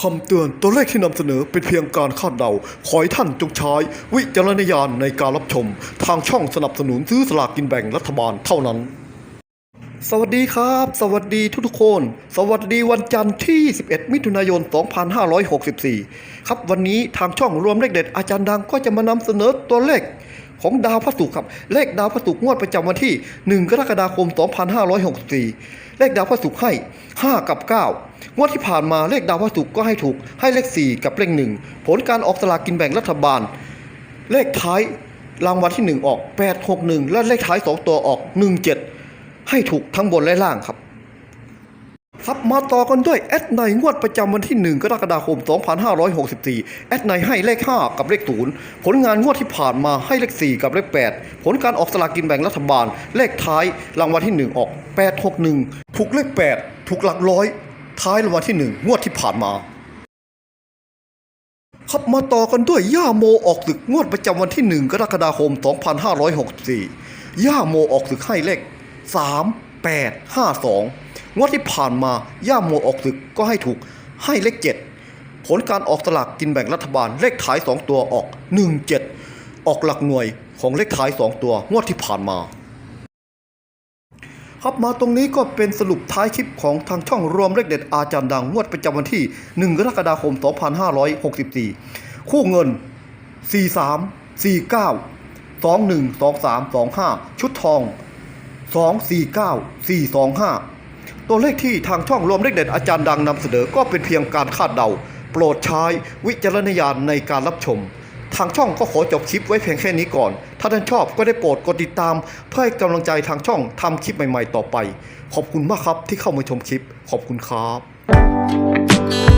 คำเตือนตัวเลขที่นำเสนอเป็นเพียงการคาดเดา ขอให้ท่านจงใช้วิจารณญาณในการรับชม ทางช่องสนับสนุนซื้อสลากกินแบ่งรัฐบาลเท่านั้น สวัสดีครับ สวัสดีทุกๆคน สวัสดีวันจันทร์ที่ 11 มิถุนายน 2564 ครับวันนี้ทางช่องรวมเลขเด็ดอาจารย์ดังก็จะมานำเสนอตัวเลข ของดาวพระศุกร์ครับ เลขดาวพระศุกร์งวดประจำวันที่ 1 กรกฎาคม 2564 เลขดาวพระศุกร์ให้ 5 กับ 9 งวดที่ผ่านมาเลขดาวพระศุกร์ก็ให้ถูกให้เลข 4 กับเลข 1 ผลการออกสลากกินแบ่งรัฐบาล เลขท้ายรางวัลที่ 1 ออก 861 และเลขท้าย 2 ตัวออก 17 ให้ถูกทั้งบนและล่างครับ ครับมาต่อกันด้วยแอดในงวดประจำวันที่ 1 กรกฎาคม 2564 แอดในให้เลข 5 กับเลข 0 ผลงานงวดที่ผ่านมาให้เลข 4 กับเลข 8 ผลการออกสลากกินแบ่งรัฐบาล เลขท้ายรางวัลที่ 1 ออก 861 ถูกเลข 8 ถูกหลักร้อย ท้ายรางวัลที่ 1 งวดที่ผ่านมา ครับมาต่อกันด้วยย่าโมออกศึกงวดประจำวันที่ 1 กรกฎาคม 2564 ย่าโมออกศึกให้เลข 3 8 5 2 งวดที่ผ่านมาย่าโมออกศึกก็ให้ถูกให้เลข7ผลการออกสลากกินแบ่งรัฐบาลเลขท้าย 2 ตัวออก 1 7 ออกหลักหน่วยของเลขท้าย 2 ตัวงวดที่ผ่านมา ครับมาตรงนี้ก็เป็นสรุปท้ายคลิปของทางช่องรวมเลขเด็ดอาจารย์ดังงวดประจำวันที่ 1 กรกฎาคม 2564 คู่เงิน 43 49 21 23 25 ชุดทอง 249 425 ตัวเลขที่ทางช่องรวมเลขเด็ดอาจารย์ดังนำเสนอก็เป็นเพียงการคาดเดา โปรดใช้วิจารณญาณในการรับชม ทางช่องก็ขอจบคลิปไว้เพียงแค่นี้ก่อน ถ้าท่านชอบก็ได้โปรดกดติดตาม เพื่อให้กำลังใจทางช่องทำคลิปใหม่ ๆ ต่อไป ขอบคุณมากครับที่เข้ามาชมคลิป ขอบคุณครับ